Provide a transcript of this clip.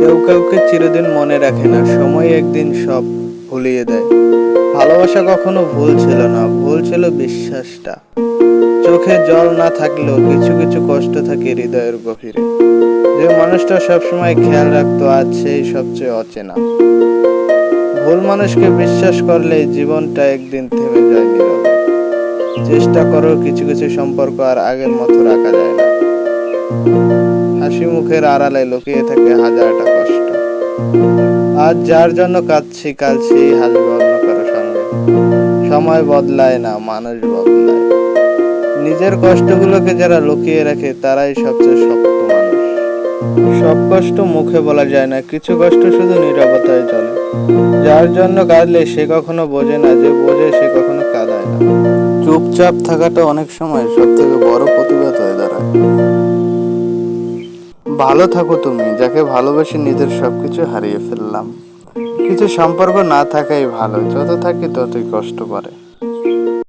কেউ কাউকে চিরদিন মনে রাখে না, সময় একদিন সব ভুলিয়ে দেয়। ভালোবাসা কখনো ভুল ছিল না, ভুল ছিল বিশ্বাসটা। চোখে জল না থাকলেও কিছু কিছু কষ্ট থাকে হৃদয়ের গভীরে। যে মানুষটা সবসময় খেয়াল রাখতো, আজ সেই সবচেয়ে অচেনা। ভুল মানুষকে বিশ্বাস করলে জীবনটা একদিন থেমে যায় নীরবে। চেষ্টা করো কিছু কিছু সম্পর্ক আর আগের মতো রাখা যায় না। হাসি মুখের আড়ালে লুকিয়ে থাকে হাজারটা কষ্ট। আজ যার জন্য কাঁদছি কাল সেই হাসবে অন্য কারও সঙ্গে। সময় বদলায় না, মানুষ বদলায়। নিজের কষ্টগুলোকে যারা লুকিয়ে রাখে, তারাই সবচেয়ে শক্ত মানুষ। সব কষ্ট মুখে বলা যায় না, কিছু কষ্ট শুধু নীরবতায় চলে। যার জন্য কাঁদলে সে কখনো বোঝে না, যে বোঝে সে কখনো কাঁদায় না। চুপচাপ থাকাটা অনেক সময় সব থেকে বড় প্রতিবাদ হয়ে দাঁড়ায়। ভালো থাকো তুমি, যাকে ভালোবেসে নিজের সবকিছু হারিয়ে ফেললাম। কিছু সম্পর্ক না থাকাই ভালো, যত থাকি ততই কষ্ট পারে